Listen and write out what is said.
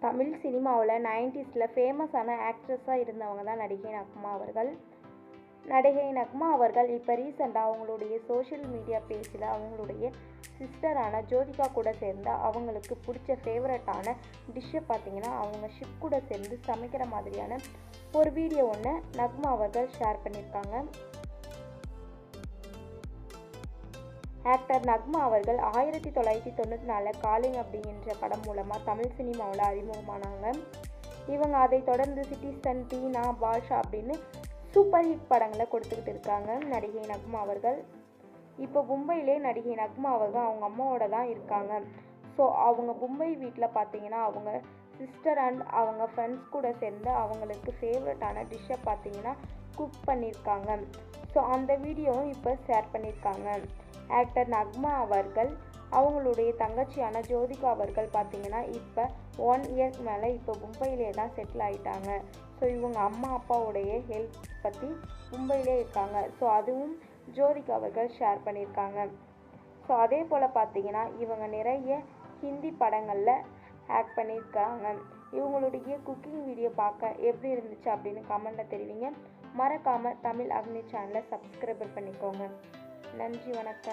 தமிழ் சினிமாவில் நைன்டிஸில் ஃபேமஸான ஆக்ட்ரஸாக இருந்தவங்க தான் நடிகை நக்மா அவர்கள். நடிகை நக்மா அவர்கள் இப்போ ரீசெண்டாக அவங்களுடைய சோஷியல் மீடியா பேஜில் அவங்களுடைய சிஸ்டரான ஜோதிகா கூட சேர்ந்து அவங்களுக்கு பிடிச்ச ஃபேவரட்டான டிஷ்ஷை பார்த்தீங்கன்னா அவங்க ஷிப் கூட சேர்ந்து சமைக்கிற மாதிரியான ஒரு வீடியோ ஒன்று நக்மா அவர்கள் ஷேர் பண்ணியிருக்காங்க. ஆக்டர் நக்மா அவர்கள் ஆயிரத்தி தொள்ளாயிரத்தி தொண்ணூற்றி நாலில் காலிங் அப்படிங்கிற படம் மூலமாக தமிழ் சினிமாவில் அறிமுகமானாங்க. இவங்க அதை தொடர்ந்து சிட்டிசன் டீனா பாஷா அப்படின்னு சூப்பர் ஹிட் படங்களை கொடுத்துக்கிட்டு இருக்காங்க நடிகை நக்மா அவர்கள். இப்போ மும்பையிலே நடிகை நக்மா அவர்கள் அவங்க அம்மாவோட தான் இருக்காங்க. ஸோ அவங்க மும்பை வீட்டில் பார்த்தீங்கன்னா அவங்க சிஸ்டர் அண்ட் அவங்க ஃப்ரெண்ட்ஸ் கூட சேர்ந்து அவங்களுக்கு ஃபேவரட்டான டிஷ்ஷை பார்த்தீங்கன்னா குக் பண்ணியிருக்காங்க ஸோ அந்த வீடியோவும் இப்போ ஷேர் பண்ணியிருக்காங்க ஆக்டர் நக்மா அவர்கள் அவங்களுடைய தங்கச்சியான ஜோதிகா அவர்கள் பார்த்தீங்கன்னா இப்போ ஒன் இயர்க்கு மேலே இப்போ மும்பையிலே தான் செட்டில் ஆகிட்டாங்க ஸோ இவங்க அம்மா அப்பாவுடைய ஹெல்த் பற்றி மும்பையிலே இருக்காங்க. ஸோ அதுவும் ஜோதிகா அவர்கள் ஷேர் பண்ணியிருக்காங்க ஸோ அதே போல் பார்த்தீங்கன்னா இவங்க நிறைய ஹிந்தி படங்களில் ஆக்ட் பண்ணியிருக்காங்க. இவங்களுடைய குக்கிங் வீடியோ பார்க்க எப்படி இருந்துச்சு அப்படின்னு கமெண்ட்டில் தெரிவிங்க. மறக்காமல் தமிழ் அக்னி சேனலை சப்ஸ்கிரைபர் பண்ணிக்கோங்க. நன்றி வணக்கம்.